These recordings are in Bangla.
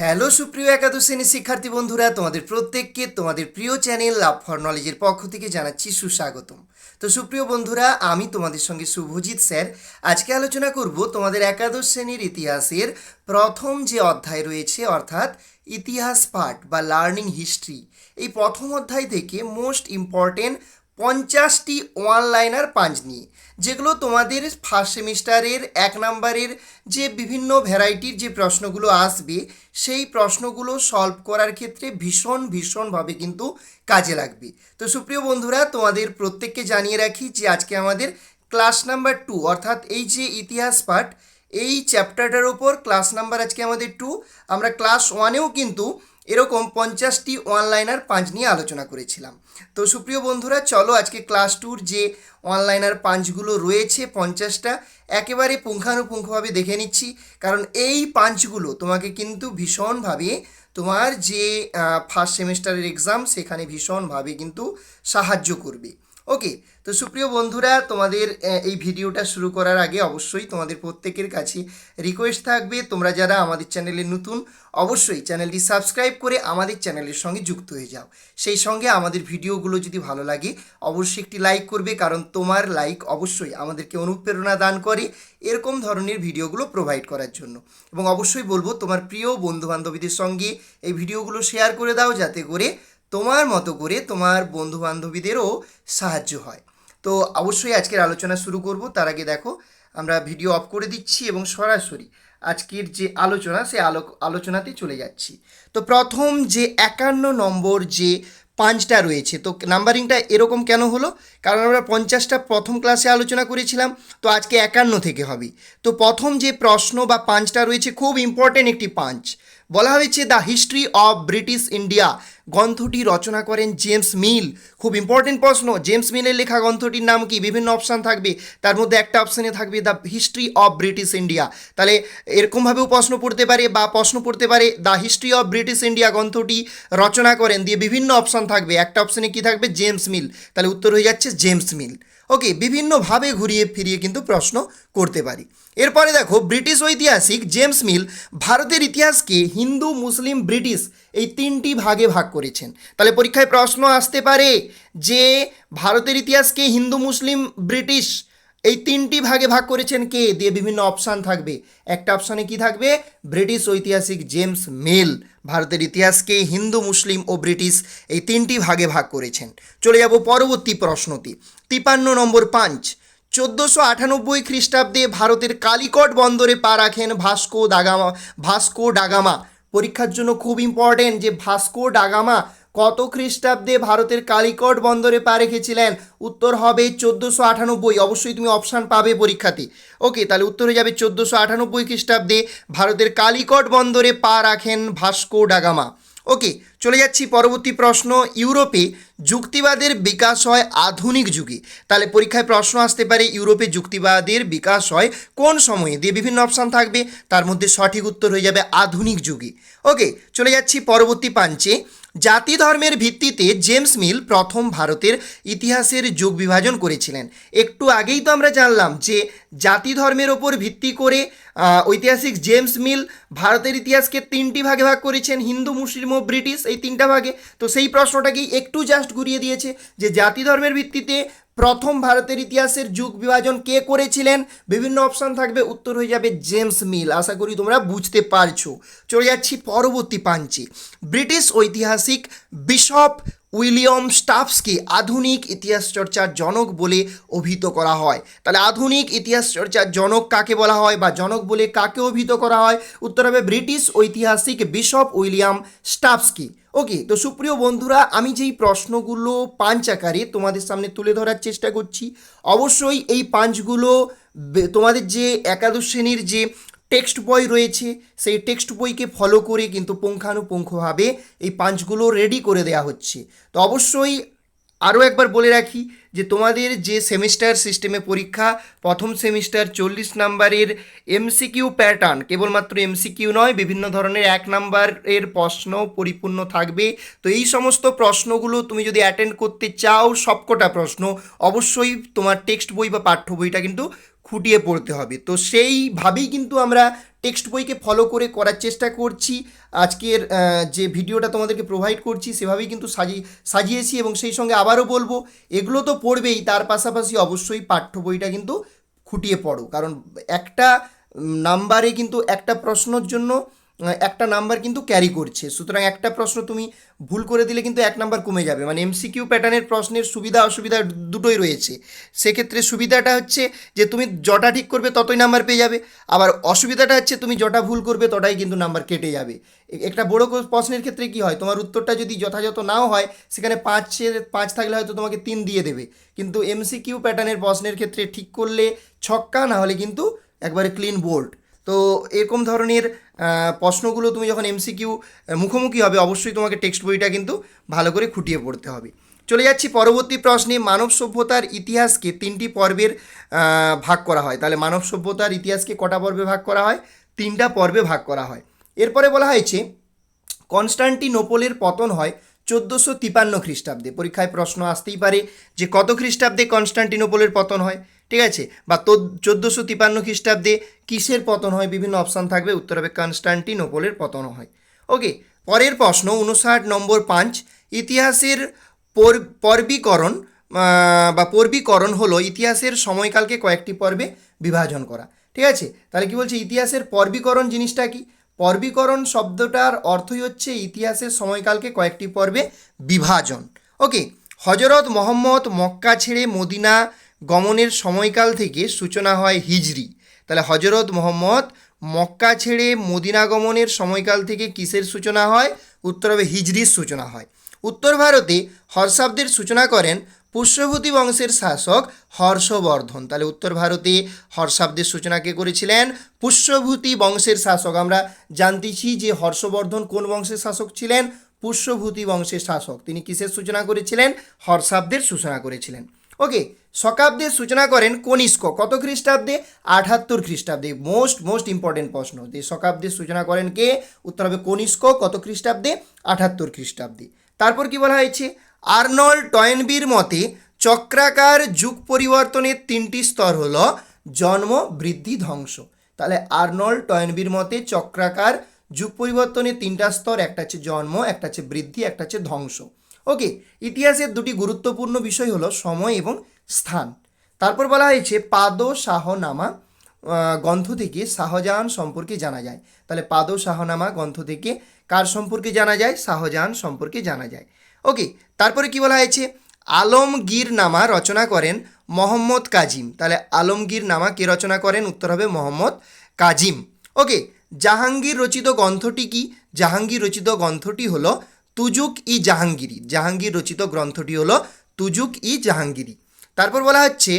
হ্যালো সুপ্রিয় একাদশ শ্রেণির শিক্ষার্থী বন্ধুরা, তোমাদের প্রত্যেককে তোমাদের প্রিয় চ্যানেল লাভ ফর নলেজের পক্ষ থেকে জানাচ্ছি সুস্বাগতম। তো সুপ্রিয় বন্ধুরা, আমি তোমাদের সঙ্গে শুভজিৎ স্যার। আজকে আলোচনা করব তোমাদের একাদশ শ্রেণির ইতিহাসের প্রথম যে অধ্যায় রয়েছে, অর্থাৎ ইতিহাস পাঠ বা লার্নিং হিস্ট্রি এই প্রথম অধ্যায় থেকে মোস্ট ইম্পর্টেন্ট পঞ্চাশটি ওয়ান লাইনার পাঞ্চ নিয়ে, যেগুলো তোমাদের ফার্স্ট সেমিস্টারের এক নম্বরের যে বিভিন্ন ভ্যারাইটির যে প্রশ্নগুলো আসবে, সেই প্রশ্নগুলো সলভ করার ক্ষেত্রে ভীষণ, ভীষণভাবে কিন্তু কাজে লাগবে। তো সুপ্রিয় বন্ধুরা, তোমাদের প্রত্যেককে জানিয়ে রাখি যে আজকে আমাদের ক্লাস নাম্বার টু অর্থাৎ এই যে ইতিহাস পাঠ, এই চ্যাপ্টারটার ওপর ক্লাস নাম্বার আজকে আমাদের টু আমরা ক্লাস ওয়ানেও কিন্তু এরকম পঞ্চাশটি অনলাইনার পাঁচ নিয়ে আলোচনা করেছিলাম। তো সুপ্রিয় বন্ধুরা, চলো আজকে ক্লাস টুর যে অনলাইনার পাঞ্চগুলো রয়েছে পঞ্চাশটা, একেবারে পুঙ্খানুপুঙ্খভাবে দেখে নিচ্ছি। কারণ এই পাঞ্চগুলো তোমাকে কিন্তু ভীষণভাবে তোমার যে ফার্স্ট সেমিস্টারের এক্সাম সেখানে ভীষণভাবে কিন্তু সাহায্য করবে। ওকে তো সুপ্রিয় বন্ধুরা, তোমাদের এই ভিডিওটা শুরু করার আগে অবশ্যই তোমাদের প্রত্যেকের কাছে রিকোয়েস্ট থাকবে। তোমরা যারা আমাদের চ্যানেলে নতুন, অবশ্যই চ্যানেলটি সাবস্ক্রাইব করে আমাদের চ্যানেলের সঙ্গে যুক্ত হয়ে যাও। সেই সঙ্গে আমাদের ভিডিওগুলো যদি ভালো লাগে, অবশ্যই একটি লাইক করবে, কারণ তোমার লাইক অবশ্যই আমাদেরকে অনুপ্রেরণা দান করে এরকম ধরনের ভিডিওগুলো প্রোভাইড করার জন্য। এবং অবশ্যই বলব, তোমার প্রিয় বন্ধু বান্ধবীদের সঙ্গে এই ভিডিওগুলো শেয়ার করে দাও, যাতে করে তোমার মতো করে তোমার বন্ধু বান্ধবীদেরও সাহায্য হয়। তো অবশ্যই আজকের আলোচনা শুরু করব। তার আগে দেখো, আমরা ভিডিও অফ করে দিচ্ছি এবং সরাসরি আজকের যে আলোচনা, সে আলো আলোচনাতে চলে যাচ্ছি। তো প্রথম যে একান্ন নম্বর যে পাঁচটা রয়েছে, তো নাম্বারিংটা এরকম কেন হলো? কারণ আমরা পঞ্চাশটা প্রথম ক্লাসে আলোচনা করেছিলাম, তো আজকে একান্ন থেকে হবে। তো প্রথম যে প্রশ্ন বা পাঁচটা রয়েছে, খুব ইম্পর্টেন্ট একটি পাঁচ। বলা হয়েছে, the history of British India গ্রন্থটি রচনা করেন জেমস মিল। খুব ইম্পর্টেন্ট প্রশ্ন, জেমস মিলের লেখা গ্রন্থটির নাম কি? বিভিন্ন অপশান থাকবে। তার মধ্যে একটা অপশানে থাকবে, the history of British India তাহলে এরকমভাবেও প্রশ্ন পড়তে পারে বা প্রশ্ন পড়তে পারে, the history of British India গ্রন্থটি রচনা করেন দিয়ে বিভিন্ন অপশান থাকবে। একটা অপশানে কি থাকবে? James Mill. তাহলে উত্তর হয়ে যাচ্ছে জেমস মিল। ওকে, বিভিন্নভাবে ঘুরিয়ে ফিরিয়ে কিন্তু প্রশ্ন করতে পারি। এরপরে দেখো, ব্রিটিশ ঐতিহাসিক জেমস মিল ভারতের ইতিহাসকে হিন্দু, মুসলিম, ব্রিটিশ এই তিনটি ভাগে ভাগ করেছেন। তাহলে পরীক্ষায় প্রশ্ন আসতে পারে যে ভারতের ইতিহাসকে হিন্দু, মুসলিম, ব্রিটিশ এই তিনটি ভাগে ভাগ করেছেন কে? দিয়ে বিভিন্ন অপশান থাকবে। একটা অপশানে কি থাকবে? ব্রিটিশ ঐতিহাসিক জেমস মিল ভারতের ইতিহাসকে হিন্দু, মুসলিম ও ব্রিটিশ এই তিনটি ভাগে ভাগ করেছেন। চলে যাব পরবর্তী প্রশ্নটি। তিপান্ন নম্বর পাঁচ চোদ্দোশো আটানব্বই খ্রিস্টাব্দে ভারতের কালিকট বন্দরে পা রাখেন ভাস্কো দাগামা ভাস্কো ডাগামা পরীক্ষার জন্য খুব ইম্পর্টেন্ট যে ভাস্কো ডাগামা কত খ্রিস্টাব্দে ভারতের কালিকট বন্দরে পা রেখেছিলেন? উত্তর হবে চোদ্দোশো আটানব্বই। অবশ্যই তুমি অপশান পাবে পরীক্ষাতে। ওকে তাহলে উত্তর যাবে চোদ্দোশো আটানব্বই খ্রিস্টাব্দে ভারতের কালিকট বন্দরে পা রাখেন ভাস্কো ডাগামা ওকে, চলে যাচ্ছি পরবর্তী প্রশ্ন। ইউরোপে যুক্তিবাদের বিকাশ হয় আধুনিক যুগে। তাহলে পরীক্ষায় প্রশ্ন আসতে পারে, ইউরোপে যুক্তিবাদের বিকাশ হয় কোন সময়ে? দিয়ে বিভিন্ন অপশান থাকবে। তার মধ্যে সঠিক উত্তর হয়ে যাবে আধুনিক যুগে। ওকে, চলে যাচ্ছি পরবর্তী পাঞ্চে। জাতি ধর্মের ভিত্তিতে জেমস মিল প্রথম ভারতের ইতিহাসের যুগ বিভাজন করেছিলেন। একটু আগেই তো আমরা জানলাম যে জাতি ধর্মের ওপর ভিত্তি করে ঐতিহাসিক জেমস মিল ভারতের ইতিহাসকে তিনটি ভাগে ভাগ করেছেন, হিন্দু, মুসলিম ও ব্রিটিশ, এই তিনটা ভাগে। তো সেই প্রশ্নটাকেই একটু জাস্ট ঘুরিয়ে দিয়েছে যে জাতি ধর্মের ভিত্তিতে প্রথম ভারতের ইতিহাসের যুগ বিভাজন কে করেছিলেন? বিভিন্ন অপশান থাকবে, উত্তর হয়ে যাবে জেমস মিল। আশা করি তোমরা বুঝতে পারছ। চলে যাচ্ছি পরবর্তী পাঞ্চে। ব্রিটিশ ঐতিহাসিক বিশপ উইলিয়াম স্টাফসকে আধুনিক ইতিহাস চর্চার জনক বলে অভিহিত করা হয়। তাহলে আধুনিক ইতিহাস চর্চার জনক কাকে বলা হয় বা জনক বলে কাকে অভিহিত করা হয়? উত্তর হবে ব্রিটিশ ঐতিহাসিক বিশপ উইলিয়াম স্টাফসকি। ওকে, তো সুপ্রিয় বন্ধুরা, আমি যেই প্রশ্নগুলো পাঞ্চ আকারে তোমাদের সামনে তুলে ধরার চেষ্টা করছি, অবশ্যই এই পাঞ্চগুলো তোমাদের যে একাদশ শ্রেণির যে টেক্সট বই রয়েছে, সেই টেক্সট বইকে ফলো করে কিন্তু পুঙ্খানুপুঙ্খভাবে এই পাঞ্চগুলো রেডি করে দেওয়া হচ্ছে। তো অবশ্যই আরও একবার বলে রাখি যে তোমাদের যে সেমিস্টার সিস্টেমে পরীক্ষা, প্রথম সেমিস্টার চল্লিশ নাম্বারের এমসিকিউ প্যাটার্ন কেবলমাত্র এমসিকিউ নয়, বিভিন্ন ধরনের এক নাম্বারের প্রশ্ন পরিপূর্ণ থাকবে। তো এই সমস্ত প্রশ্নগুলো তুমি যদি অ্যাটেন্ড করতে চাও, সবকটা প্রশ্ন, অবশ্যই তোমার টেক্সট বই বা পাঠ্য বইটা কিন্তু খুঁটিয়ে পড়তে হবে। তো সেইভাবেই কিন্তু আমরা টেক্সট বইকে ফলো করে করার চেষ্টা করছি। আজকের যে ভিডিওটা তোমাদেরকে প্রোভাইড করছি সেভাবেই কিন্তু সাজিয়ে সাজিয়েছি এবং সেই সঙ্গে আবারও বলব, এগুলো তো পড়বেই, তার পাশাপাশি অবশ্যই পাঠ্য বইটা কিন্তু খুঁটিয়ে পড়ো। কারণ একটা নাম্বারে কিন্তু একটা প্রশ্নর জন্য একটা নাম্বার কিন্তু ক্যারি করছে। সুতরাং একটা প্রশ্ন তুমি ভুল করে দিলে কিন্তু এক নাম্বার কমে যাবে। মানে এমসিকিউ প্যাটার্নের প্রশ্নের সুবিধা অসুবিধা দুটোই রয়েছে। সেক্ষেত্রে সুবিধাটা হচ্ছে যে তুমি জটা ঠিক করবে, ততই নাম্বার পেয়ে যাবে। আবার অসুবিধাটা হচ্ছে তুমি জটা ভুল করবে তটাই কিন্তু নাম্বার কেটে যাবে। একটা বড় প্রশ্নের ক্ষেত্রে কি হয়? তোমার উত্তরটা যদি যথাযথ নাও হয়, সেখানে পাঁচের, পাঁচ থাকলে হয়তো তোমাকে তিন দিয়ে দেবে। কিন্তু এমসিকিউ প্যাটার্নের প্রশ্নের ক্ষেত্রে ঠিক করলে ছক্কা না হলে কিন্তু একবারে ক্লিন বোল্ড তো এরকম ধরনের প্রশ্নগুলো তুমি যখন এমসিকিউ মুখোমুখি হবে, অবশ্যই তোমাকে টেক্সট বইটা কিন্তু ভালো করে খুঁটিয়ে পড়তে হবে। চলে যাচ্ছি পরবর্তী প্রশ্নে, মানব সভ্যতার ইতিহাসকে তিনটি পর্বের ভাগ করা হয়। তাহলে মানব সভ্যতার ইতিহাসকে কটা পর্বে ভাগ করা হয়? তিনটা পর্বে ভাগ করা হয়। এরপরে বলা হয়েছে, কনস্টান্টিনোপলের পতন হয় চোদ্দোশো তিপান্ন খ্রিস্টাব্দে। পরীক্ষায় প্রশ্ন আসতেই পারে যে কত খ্রিস্টাব্দে কনস্টান্টিনোপলের পতন হয়? ঠিক আছে? বা তো চোদ্দোশো তিপান্ন খ্রিস্টাব্দে কিসের পতন হয়? বিভিন্ন অপশান থাকবে। উত্তর হবে কনস্টান্টিনোপলের পতন হয়। ওকে পরের প্রশ্ন উনষাট নম্বর পাঁচ ইতিহাসের পর- পর্বীকরণ বা পর্বীকরণ হলো ইতিহাসের সময়কালকে কয়েকটি পর্বে বিভাজন করা। ঠিক আছে? তাহলে কি বলছে? ইতিহাসের পর্বীকরণ জিনিসটা কি? পর্বীকরণ শব্দটার অর্থই হচ্ছে ইতিহাসের সময়কালকে কয়েকটি পর্বে বিভাজন। ওকে হজরত মোহাম্মদ মক্কা ছেড়ে মদিনা গমনের সময়কাল থেকে সূচনা হয় হিজরি। তাহলে হজরত মোহাম্মদ মক্কা ছেড়ে মদিনা গমনের সময়কাল থেকে কিসের সূচনা হয়? উত্তর হবে হিজরির সূচনা হয়। উত্তর ভারতে হর্ষাব্দের সূচনা করেন পুষ্যভূতি বংশের শাসক হর্ষবর্ধন। তাহলে উত্তর ভারতে হর্ষাব্দের সূচনা কে করেছিলেন? পুষ্যভূতি বংশের শাসক। আমরা জানতেছি যে হর্ষবর্ধন কোন বংশের শাসক ছিলেন? পুষ্যভূতি বংশের শাসক। তিনি কিসের সূচনা করেছিলেন? হর্ষাব্দের সূচনা করেছিলেন। ওকে শকাব্দের সূচনা করেন কনিষ্ক। কত খ্রিস্টাব্দে? আঠাত্তর খ্রিস্টাব্দে। মোস্ট মোস্ট ইম্পর্টেন্ট প্রশ্ন। যে শকাব্দের সূচনা করেন কে? উত্তর হবে কনিষ্ক। কত খ্রিস্টাব্দে? আঠাত্তর খ্রিস্টাব্দে। তারপর কি বলা হয়েছে? আর্নল্ড টয়েনবির মতে, চক্রাকার যুগ পরিবর্তনের তিনটি স্তর হল জন্ম, বৃদ্ধি, ধ্বংস। তাহলে আর্নল্ড টয়েনবির মতে, চক্রাকার যুগ পরিবর্তনের তিনটা স্তর, একটা হচ্ছে জন্ম, একটা হচ্ছে বৃদ্ধি, একটা হচ্ছে ধ্বংস। ওকে ইতিহাসের দুটি গুরুত্বপূর্ণ বিষয় হলো সময় এবং স্থান। তারপর বলা হয়েছে পাদ শাহনামা গ্রন্থ থেকে শাহজাহান সম্পর্কে জানা যায়। তাহলে পাদ শাহনামা গ্রন্থ থেকে কার সম্পর্কে জানা যায়? শাহজাহান সম্পর্কে জানা যায়। ওকে, তারপরে কি বলা হয়েছে? আলমগীর নামা রচনা করেন মোহাম্মদ কাজিম। তাহলে আলমগীর নামা কে রচনা করেন? উত্তর হবে মোহাম্মদ কাজিম। ওকে, জাহাঙ্গীর রচিত গ্রন্থটি কি? জাহাঙ্গীর রচিত গ্রন্থটি হলো তুজুক ই জাহাঙ্গীরি। জাহাঙ্গীর রচিত গ্রন্থটি হলো তুজুক ই জাহাঙ্গীরি। তারপর বলা হচ্ছে,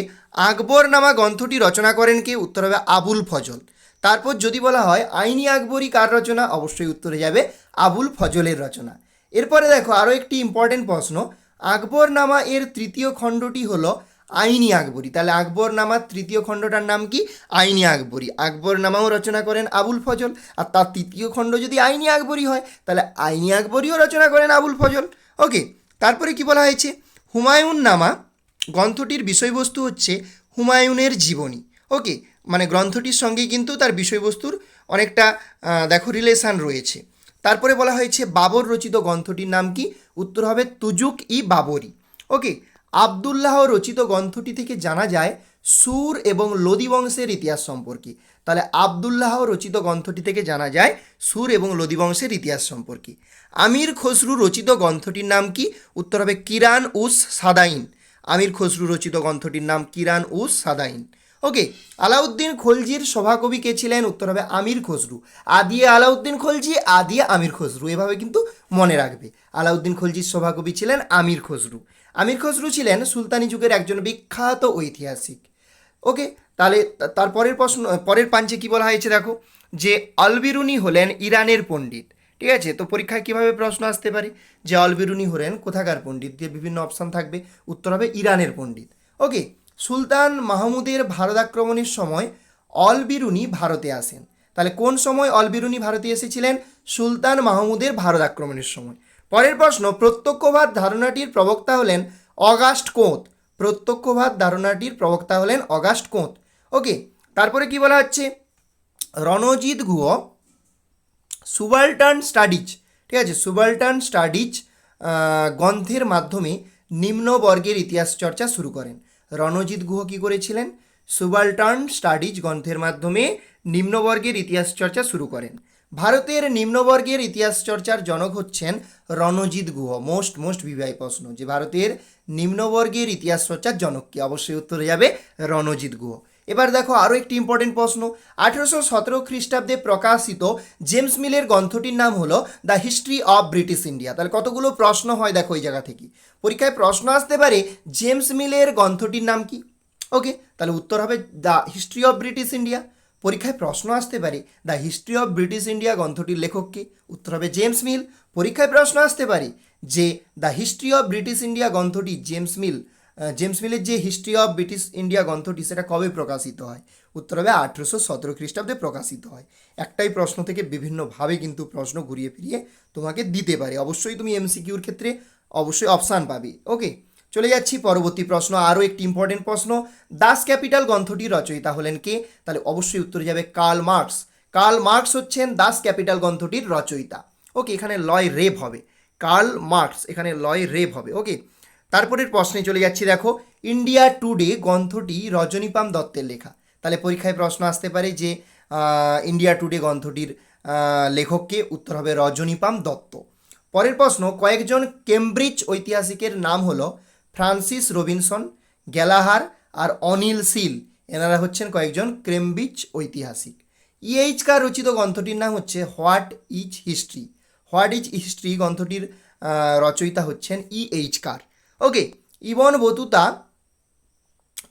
আকবর নামা গ্রন্থটি রচনা করেন কে? উত্তর হবে আবুল ফজল। তারপর যদি বলা হয়, আইনি আকবরী কার রচনা? অবশ্যই উত্তরে যাবে, আবুল ফজলের রচনা। এরপরে দেখো আরও একটি ইম্পর্টেন্ট প্রশ্ন। আকবর নামা এর তৃতীয় খণ্ডটি হলো আইনি আকবরী। তাহলে আকবর নামার তৃতীয় খণ্ডটার নাম কি? আইনি আকবরী। আকবর নামাও রচনা করেন আবুল ফজল। আর তার তৃতীয় খণ্ড যদি আইনি আকবরী হয়, তাহলে আইনি আকবরীও রচনা করেন আবুল ফজল। ওকে তারপরে কি বলা হয়েছে? হুমায়ুন নামা গ্রন্থটির বিষয়বস্তু হচ্ছে হুমায়ুনের জীবনী। ওকে মানে গ্রন্থটির সঙ্গে কিন্তু তার বিষয়বস্তুর অনেকটা দেখো রিলেশান রয়েছে। তারপরে বলা হয়েছে বাবর রচিত গ্রন্থটির নাম কি? উত্তর হবে তুজুক ই বাবরি। ওকে আবদুল্লাহ রচিত গ্রন্থটি থেকে জানা যায় সুর এবং লোদি বংশের ইতিহাস সম্পর্কে। তাহলে আবদুল্লাহ রচিত গ্রন্থটি থেকে জানা যায় সুর এবং লোদি বংশের ইতিহাস সম্পর্কে। আমির খসরু রচিত গ্রন্থটির নাম কি? উত্তর হবে কিরান উস সাদাইন। আমির খসরু রচিত গ্রন্থটির নাম কিরান উস সাদাইন। ওকে, আলাউদ্দিন খলজির সভাকবি কে ছিলেন? উত্তর হবে আমির খসরু। আদিয়ে আলাউদ্দিন খলজি, আদিয়ে আমির খসরু। এভাবে কিন্তু মনে রাখবে। আলাউদ্দিন খলজির সভাকবি ছিলেন আমির খসরু। আমির খসরু ছিলেন সুলতানি যুগের একজন বিখ্যাত ঐতিহাসিক। ওকে, তাহলে তারপরের প্রশ্ন, পরের পাঞ্চে কি বলা হয়েছে দেখো? যে আলবিরুনি হলেন ইরানের পণ্ডিত। ঠিক আছে, তো পরীক্ষায় কীভাবে প্রশ্ন আসতে পারে? যে অলবিরুনি হলেন কোথাকার পণ্ডিত? দিয়ে বিভিন্ন অপশান থাকবে। উত্তর হবে ইরানের পণ্ডিত। ওকে, সুলতান মাহমুদের ভারত আক্রমণের সময় অলবিরুনি ভারতে আসেন। তাহলে কোন সময় অলবিরুনি ভারতে এসেছিলেন? সুলতান মাহমুদের ভারত আক্রমণের সময়। পরের প্রশ্ন, প্রত্যক্ষবাদ ধারণাটির প্রবক্তা হলেন অগাস্ট কোঁত। প্রত্যক্ষবাদ ধারণাটির প্রবক্তা হলেন অগাস্ট কোঁত। ওকে, তারপরে কি বলা হচ্ছে? রণজিৎ গুহ সুবাল্টান স্টাডিজ, ঠিক আছে? সুবাল্টান স্টাডিজ গ্রন্থের মাধ্যমে নিম্নবর্গের ইতিহাস চর্চা শুরু করেন। রণজিৎ গুহ কী করেছিলেন? সুবাল্টান স্টাডিজ গ্রন্থের মাধ্যমে নিম্নবর্গের ইতিহাস চর্চা শুরু করেন। ভারতের নিম্নবর্গের ইতিহাস চর্চার জনক হচ্ছেন রণজিৎ গুহ। মোস্ট মোস্ট বিবাহী প্রশ্ন, যে ভারতের নিম্নবর্গের ইতিহাস চর্চার জনক কি? অবশ্যই উত্তরে যাবে রণজিৎ গুহ। এবার দেখো আরও একটি ইম্পর্টেন্ট প্রশ্ন। আঠেরোশো সতেরো খ্রিস্টাব্দে প্রকাশিত জেমস মিলের গ্রন্থটির নাম হলো the history of British India. তাহলে কতগুলো প্রশ্ন হয় দেখো এই জায়গা থেকে? পরীক্ষায় প্রশ্ন আসতে পারে জেমস মিলের গ্রন্থটির নাম কি? ওকে তাহলে উত্তর হবে the history of British India. পরীক্ষায় প্রশ্ন আসতে পারে the history of British India গ্রন্থটির লেখককে উত্তর হবে জেমস মিল। পরীক্ষায় প্রশ্ন আসতে পারে যে the history of British India গ্রন্থটি জেমস মিল জেমস মিলের যে হিস্ট্রি অফ ব্রিটিশ ইন্ডিয়া গ্রন্থটি, সেটা কবে প্রকাশিত হয়? উত্তর হবে আঠেরোশো সতেরো খ্রিস্টাব্দে প্রকাশিত হয়। একটাই প্রশ্ন থেকে বিভিন্নভাবে কিন্তু প্রশ্ন ঘুরিয়ে ফিরিয়ে তোমাকে দিতে পারে। অবশ্যই তুমি এমসিকিউর ক্ষেত্রে অবশ্যই অপশান পাবে। ওকে চলে যাচ্ছি পরবর্তী প্রশ্ন। আরও একটি ইম্পর্টেন্ট প্রশ্ন। দাস ক্যাপিটাল গ্রন্থটির রচয়িতা হলেন কে? তাহলে অবশ্যই উত্তরে যাবে কার্ল মার্কস কার্ল মার্কস হচ্ছেন দাস ক্যাপিটাল গ্রন্থটির রচয়িতা। ওকে এখানে লয় রেভ হবে। কার্ল মার্কস এখানে লয় রেভ হবে। ওকে তারপরের প্রশ্নে চলে যাচ্ছি, দেখো ইন্ডিয়া টুডে গ্রন্থটি রজনীপাম দত্তের লেখা। তাহলে পরীক্ষায় প্রশ্ন আসতে পারে যে ইন্ডিয়া টুডে গ্রন্থটির লেখককে উত্তর হবে রজনীপাম দত্ত। পরের প্রশ্ন, কয়েকজন কেমব্রিজ ঐতিহাসিকের নাম হলো ফ্রান্সিস রবিনসন, গ্যালাহার আর অনিল সিল। এনারা হচ্ছেন কয়েকজন কেমব্রিজ ঐতিহাসিক। ইএইচ কার রচিত গ্রন্থটির নাম হচ্ছে what is history. What is history গ্রন্থটির রচয়িতা হচ্ছেন E H Carr okay Ibn Battuta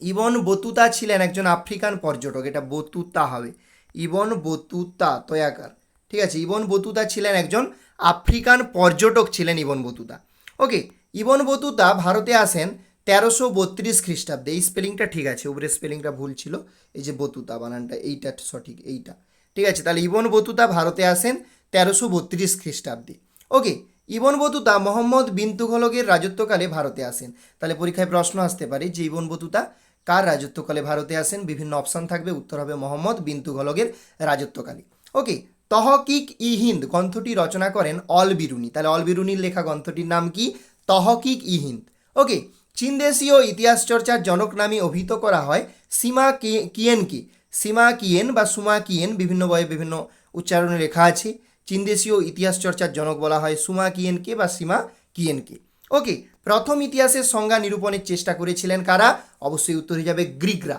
Ibn Battuta ছিলেন একজন আফ্রিকান পর্যটক, এটা বতুতা হবে। ইবন বতুতা, তয়াকার। ঠিক আছে, ইবন বতুতা ছিলেন একজন আফ্রিকান পর্যটক ছিলেন Ibn Battuta. Okay Ibn Battuta ভারতে আসেন তেরোশো বত্রিশ খ্রিস্টাব্দে। এই স্পেলিংটা ঠিক আছে উপরে স্পেলিংটা ভুল ছিল। এই যে বতুতা বানানটা, এইটা সঠিক, এইটা। ঠিক আছে, তাহলে ইবন বতুতা ভারতে আসেন তেরোশো বত্রিশ খ্রিস্টাব্দে। Okay Ibn Battuta Muhammad bin তুঘলকের রাজত্বকালে ভারতে আসেন। তাহলে পরীক্ষায় প্রশ্ন আসতে পারে যে ইবন বতুতা কার রাজত্বকালে ভারতে আসেন? বিভিন্ন অপশন থাকবে। উত্তর হবে মোহাম্মদ বিন তুঘলকের রাজত্বকালে। ওকে, তহকিক ই হিন্দ গ্রন্থটি রচনা করেন অল বিরুনি। তাহলে অল বিরুনির লেখা গ্রন্থটির নাম কি? তহকিক ই হিন্দ। ওকে চীন দেশীয় ইতিহাস চর্চার জনক নামে অভিহিত করা হয় সীমা কি- কিয়েনকে। সীমা কিয়েন বা সুমা কিয়েন বিভিন্ন বয়ে বিভিন্ন উচ্চারণে লেখা আছে। চীন দেশীয় ইতিহাস চর্চার জনক বলা হয় সুমা কিয়েনকে বা সীমা কিয়েনকে। ওকে, প্রথম ইতিহাসের সংজ্ঞা নিরূপণের চেষ্টা করেছিলেন কারা? অবশ্যই উত্তর হয়ে যাবে গ্রিকরা।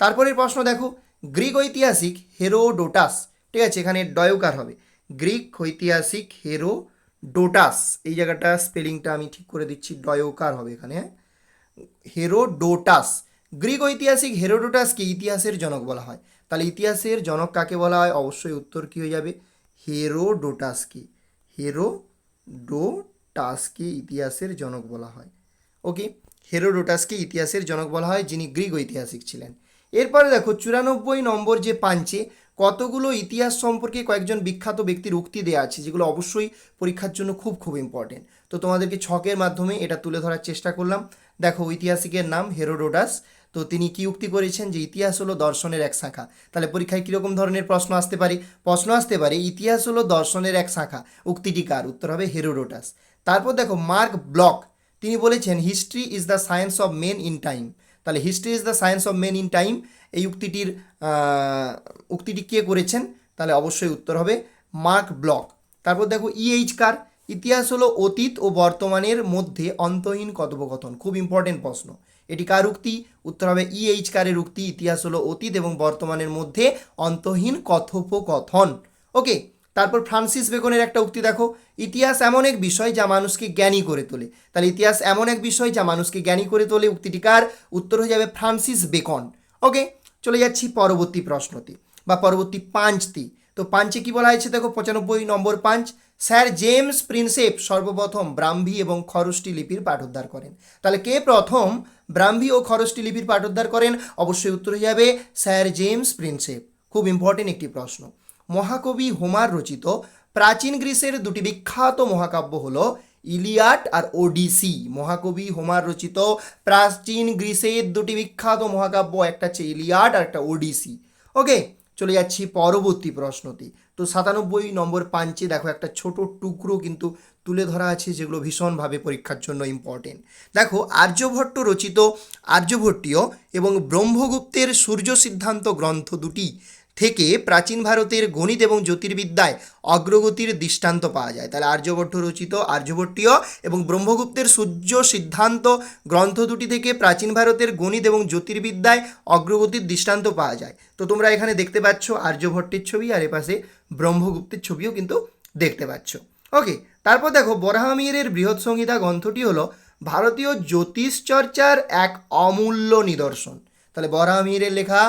তারপরের প্রশ্ন দেখো, গ্রিক ঐতিহাসিক হেরোডোটাস, ঠিক আছে, এখানে ডয়কার হবে। গ্রিক ঐতিহাসিক হেরোডোটাস, এই জায়গাটা স্পেলিংটা আমি ঠিক করে দিচ্ছি, ডয়কার হবে এখানে। হেরোডোটাস, গ্রিক ঐতিহাসিক হেরোডোটাসকে ইতিহাসের জনক বলা হয়। তাহলে ইতিহাসের জনক কাকে বলা হয়? অবশ্যই উত্তর কী হয়ে যাবে? হেরোডোটাসকে হেরোডোটাসকে ইতিহাসের জনক বলা হয়। ওকে, হেরোডোটাসকে ইতিহাসের জনক বলা হয় যিনি গ্রিক ঐতিহাসিক ছিলেন। এরপরে দেখো, চুরানব্বই নম্বর যে পাঞ্চে কতগুলো ইতিহাস সম্পর্কে কয়েকজন বিখ্যাত ব্যক্তির উক্তি দেওয়া আছে, যেগুলো অবশ্যই পরীক্ষার জন্য খুব খুব ইম্পর্টেন্ট তো তোমাদেরকে ছকের মাধ্যমে এটা তুলে ধরার চেষ্টা করলাম। দেখো, ঐতিহাসিকের নাম হেরোডোটাস তো তিনি কি উক্তি করেছেন যে ইতিহাস হলো দর্শনের এক শাখা? তাহলে পরীক্ষায় কীরকম ধরনের প্রশ্ন আসতে পারে? প্রশ্ন আসতে পারে, ইতিহাস হলো দর্শনের এক শাখা। উক্তিটি কার? উত্তর হবে হেরোডোটাস। তারপর দেখো, মার্ক ব্লক, তিনি বলেছেন history is the science of men in time তাহলে history is the science of men in time এই উক্তিটির উক্তিটি কে করেছেন? তাহলে অবশ্যই উত্তর হবে মার্ক ব্লক। তারপর দেখো ইএইচ কার? ইতিহাস হলো অতীত ও বর্তমানের মধ্যে অন্তহীন কথোপকথন। খুব ইম্পর্টেন্ট প্রশ্ন। এটি কার উক্তি? উত্তর হবে ইএইচ কারের উক্তি। ইতিহাস হলো অতীত এবং বর্তমানের মধ্যে অন্তহীন কথোপকথন। ওকে, তারপর ফ্রান্সিস বেকনের একটা উক্তি দেখো। ইতিহাস এমন এক বিষয় যা মানুষকে জ্ঞানী করে তোলে। তাহলে ইতিহাস এমন এক বিষয় যা মানুষকে জ্ঞানী করে তোলে। উক্তিটি কার? উত্তর হয়ে যাবে ফ্রান্সিস বেকন ওকে, চলে যাচ্ছি পরবর্তী প্রশ্নতে বা পরবর্তী পাঁচটি তো পাঞ্চে কি বলা হয়েছে দেখো? পঁচানব্বই নম্বর পাঁচ স্যার জেমস প্রিন্সেপ সর্বপ্রথম ব্রাহ্মী এবং খরষ্টি লিপির পাঠোদ্ধার করেন। তাহলে কে প্রথম ব্রাহ্মী ও খরষ্টি লিপির পাঠোদ্ধার করেন? অবশ্যই উত্তর হয়ে যাবে স্যার জেমস প্রিন্সেপ। খুব ইম্পর্টেন্ট একটি প্রশ্ন। মহাকবি হোমার রচিত প্রাচীন গ্রিসের দুটি বিখ্যাত মহাকাব্য হল ইলিয়াট আর ওডিসি। মহাকবি হোমার রচিত প্রাচীন গ্রিসের দুটি বিখ্যাত মহাকাব্য, একটা হচ্ছে ইলিয়াট আর একটা ওডিসি। ওকে চলে যাচ্ছি পরবর্তী প্রশ্নটি। তো সাতানব্বই নম্বর পাঞ্চে দেখো একটা ছোট টুকরো কিন্তু তুলে ধরা আছে যেগুলো ভীষণভাবে পরীক্ষার জন্য ইম্পর্টেন্ট দেখো আর্যভট্ট রচিত আর্যভট্টীয় এবং ব্রহ্মগুপ্তের সূর্য সিদ্ধান্ত গ্রন্থ দুটি থেকে প্রাচীন ভারতের গণিত এবং জ্যোতির্বিদ্যায় অগ্রগতির দৃষ্টান্ত পাওয়া যায়। তাহলে আর্যভট্ট রচিত আর্যভট্টীয় এবং ব্রহ্মগুপ্তের সূর্য সিদ্ধান্ত গ্রন্থ দুটি থেকে প্রাচীন ভারতের গণিত এবং জ্যোতির্বিদ্যায় অগ্রগতির দৃষ্টান্ত পাওয়া যায়। তো তোমরা এখানে দেখতে পাচ্ছ আর্যভট্টের ছবি আর এপাশে ব্রহ্মগুপ্তের ছবিও কিন্তু দেখতে পাচ্ছ। ওকে, তারপর দেখো বরাহমিরের বৃহৎ সংহিতা গ্রন্থটি হলো ভারতীয় জ্যোতিষ চর্চার এক অমূল্য নিদর্শন। তাহলে বরাহমিরের লেখা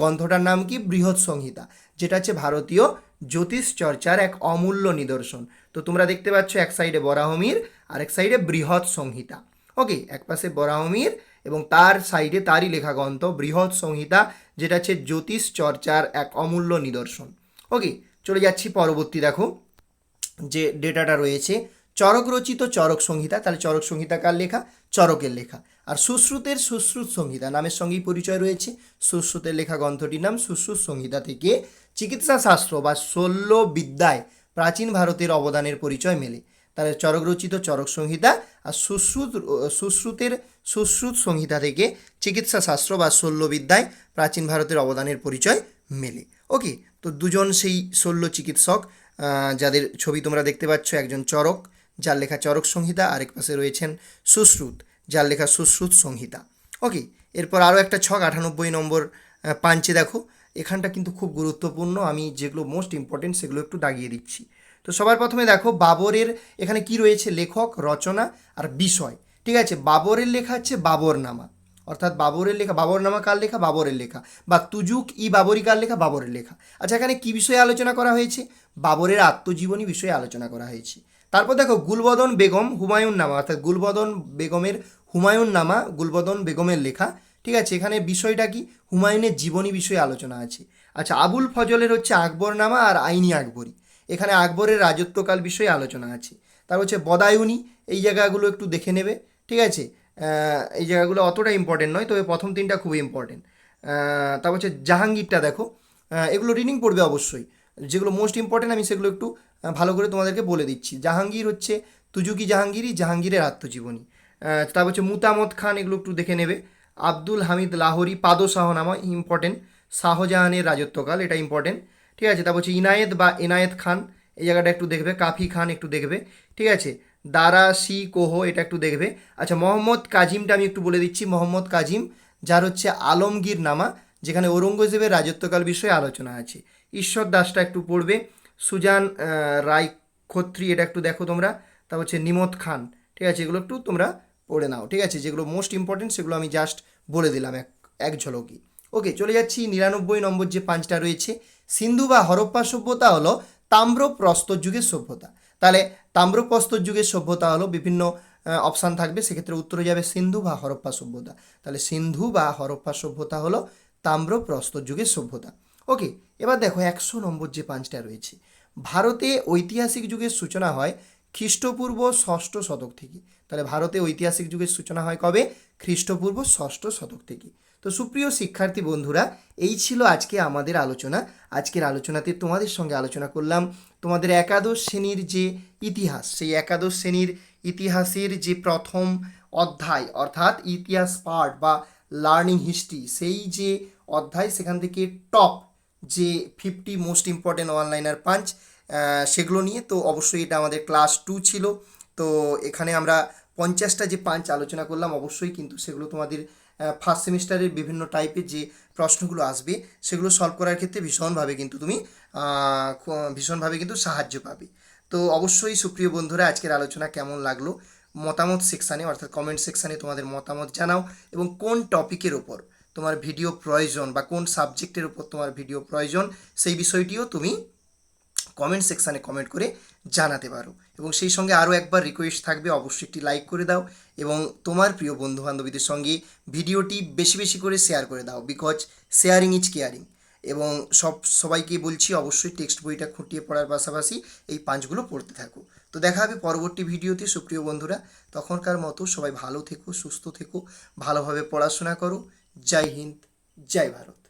গ্রন্থটার নাম কি? বৃহৎ সংহিতা, যেটা হচ্ছে ভারতীয় জ্যোতিষ চর্চার এক অমূল্য নিদর্শন। তো তোমরা দেখতে পাচ্ছ এক সাইডে বরাহমির আর এক সাইডে বৃহৎ সংহিতা। ওকে এক পাশে বরাহমির এবং তার সাইডে তারই লেখা গ্রন্থ, বৃহৎ সংহিতা, যেটা হচ্ছে জ্যোতিষ চর্চার এক অমূল্য নিদর্শন। ওকে চলে যাচ্ছি পরবর্তী, দেখো, যে ডেটাটা রয়েছে। চরক রচিত চরক সংহিতা, তাহলে চরক সংহিতা কার লেখা? চরকের লেখা। আর সুশ্রুতের সুশ্রুত সংহিতা নামের সঙ্গেই পরিচয় রয়েছে। সুশ্রুতের লেখা গ্রন্থটির নাম সুশ্রুত সংহিতা থেকে চিকিৎসা শাস্ত্র বা শল্য বিদ্যায় প্রাচীন ভারতের অবদানের পরিচয় মেলে। তাহলে চরক রচিত চরক সংহিতা আর সুশ্রুত, সুশ্রুতের সুশ্রুত সংহিতা থেকে চিকিৎসা শাস্ত্র বা শল্যবিদ্যায় প্রাচীন ভারতের অবদানের পরিচয় মেলে। ওকে, তো দুজন সেই শল্য চিকিৎসক যাদের ছবি তোমরা দেখতে পাচ্ছ, একজন চরক, যার লেখা চরক সংহিতা, আরেক পাশে রয়েছেন সুশ্রুত। যার লেখা সুশ্রুত সংহিতা। ওকে এরপর আরও একটা ছক, আটানব্বই নম্বর পাঞ্চে দেখো। এখানটা কিন্তু খুব গুরুত্বপূর্ণ, আমি যেগুলো মোস্ট ইম্পর্টেন্ট সেগুলো একটু দাগিয়ে দিচ্ছি। তো সবার প্রথমে দেখো, বাবরের এখানে কি রয়েছে? লেখক, রচনা আর বিষয়। ঠিক আছে, বাবরের লেখা হচ্ছে বাবরনামা। অর্থাৎ বাবরের লেখা, বাবরনামা কার লেখা? বাবরের লেখা। বা তুজুক ই বাবরি কার লেখা? বাবরের লেখা। আচ্ছা এখানে কি বিষয়ে আলোচনা করা হয়েছে? বাবরের আত্মজীবনী বিষয়ে আলোচনা করা হয়েছে। তারপর দেখো গুলবদন বেগম হুমায়ুন নামা অর্থাৎ গুলবদন বেগমের হুমায়ুন নামা গুলবদন বেগমের লেখা, ঠিক আছে? এখানে বিষয়টা কি? হুমায়ুনের জীবনী বিষয়ে আলোচনা আছে। আচ্ছা আবুল ফজলের হচ্ছে আকবরনামা আর আইনি আকবরী। এখানে আকবরের রাজত্বকাল বিষয়ে আলোচনা আছে। তার হচ্ছে বদায়ুনি, এই জায়গাগুলো একটু দেখে নেবে, ঠিক আছে? এই জায়গাগুলো অতটা ইম্পর্টেন্ট নয়, তবে প্রথম তিনটা খুবই ইম্পর্টেন্ট তারপর হচ্ছে জাহাঙ্গীরটা দেখো। এগুলো রিডিং পড়বে অবশ্যই। যেগুলো মোস্ট ইম্পর্টেন্ট আমি সেগুলো একটু ভালো করে তোমাদেরকে বলে দিচ্ছি। জাহাঙ্গীর হচ্ছে তুজুকি জাহাঙ্গীরই জাহাঙ্গীরের আত্মজীবনী। তারপর হচ্ছে মুতামত খান, এগুলো একটু দেখে নেবে। আব্দুল হামিদ লাহোরি পাদো শাহনামা ইম্পর্টেন্ট শাহজাহানের রাজত্বকাল, এটা ইম্পর্টেন্ট ঠিক আছে? তারপর হচ্ছে ইনায়েত বা এনায়েত খান, এই জায়গাটা একটু দেখবে। কাফি খান একটু দেখবে। ঠিক আছে? দারা, সি, কোহো, এটা একটু দেখবে। আচ্ছা মোহাম্মদ কাজিমটা আমি একটু বলে দিচ্ছি। মোহাম্মদ কাজিম, যার হচ্ছে আলমগীর নামা, যেখানে ঔরঙ্গজেবের রাজত্বকাল বিষয়ে আলোচনা আছে। ঈশ্বর দাসটা একটু পড়বে। সুজান রায় খত্রী, এটা একটু দেখো তোমরা। তারপর হচ্ছে নিমত খান। ঠিক আছে, এগুলো একটু তোমরা পড়ে নাও। ঠিক আছে, যেগুলো মোস্ট ইম্পর্টেন্ট সেগুলো আমি জাস্ট বলে দিলাম এক এক ঝলকি। ওকে চলে যাচ্ছি নিরানব্বই নম্বর যে পাঁচটা রয়েছে। সিন্ধু বা হরপ্পা সভ্যতা হলো তাম্র প্রস্তর যুগের সভ্যতা। তাহলে তাম্র প্রস্তর যুগের সভ্যতা হলো বিভিন্ন অপশান থাকবে। সেক্ষেত্রে উত্তরে যাবে সিন্ধু বা হরপ্পা সভ্যতা। তাহলে সিন্ধু বা হরপ্পা সভ্যতা হলো তাম্র প্রস্তর যুগের সভ্যতা। ওকে এবার দেখো একশো নম্বর যে পাঁচটা রয়েছে। ভারতে ঐতিহাসিক যুগের সূচনা হয় খ্রিস্টপূর্ব ষষ্ঠ শতক থেকে। তাহলে ভারতে ঐতিহাসিক যুগের সূচনা হয় কবে? খ্রিস্টপূর্ব ষষ্ঠ শতক থেকে। তো সুপ্রিয় শিক্ষার্থী বন্ধুরা, এই ছিল আজকে আমাদের আলোচনা। আজকের আলোচনাতে তোমাদের সঙ্গে আলোচনা করলাম তোমাদের একাদশ শ্রেণির যে ইতিহাস, সেই একাদশ শ্রেণির ইতিহাসের যে প্রথম অধ্যায়, অর্থাৎ ইতিহাস পার্ট বা লার্নিং হিস্ট্রি সেই যে অধ্যায়, সেখান থেকে টপ যে fifty most important one liner punch সেগুলো নিয়ে তো অবশ্যই এটা আমাদের ক্লাস টু ছিল। তো এখানে আমরা পঞ্চাশটা যে পাঞ্চ আলোচনা করলাম, অবশ্যই কিন্তু সেগুলো তোমাদের ফার্স্ট সেমিস্টারের বিভিন্ন টাইপের যে প্রশ্নগুলো আসবে, সেগুলো সলভ করার ক্ষেত্রে ভীষণভাবে কিন্তু তুমি ভীষণভাবে কিন্তু সাহায্য পাবে। তো অবশ্যই সুপ্রিয় বন্ধুরা, আজকের আলোচনা কেমন লাগল? মতামত সেকশানে অর্থাৎ কমেন্ট সেকশানে তোমাদের মতামত জানাও এবং কোন টপিকের ওপর তোমার ভিডিও প্রয়োজন বা কোন সাবজেক্টের উপর তোমার ভিডিও প্রয়োজন, সেই বিষয়টিও তুমি কমেন্ট সেকশানে কমেন্ট করে জানাতে পারো। এবং সেই সঙ্গে আরও একবার রিকোয়েস্ট থাকবে, অবশ্যই একটি লাইক করে দাও এবং তোমার প্রিয় বন্ধু বান্ধবীদের সঙ্গে ভিডিওটি বেশি বেশি করে শেয়ার করে দাও বিকজ শেয়ারিং ইজ কেয়ারিং এবং সব, সবাইকে বলছি অবশ্যই টেক্সট বইটা খুঁটিয়ে পড়ার পাশাপাশি এই পাঁচগুলো পড়তে থাকো। তো দেখা হবে পরবর্তী ভিডিওতে, সুপ্রিয় বন্ধুরা। তখনকার মতো সবাই ভালো থেকো, সুস্থ থেকো, ভালোভাবে পড়াশোনা করো। জয় হিন্দ জয় ভারত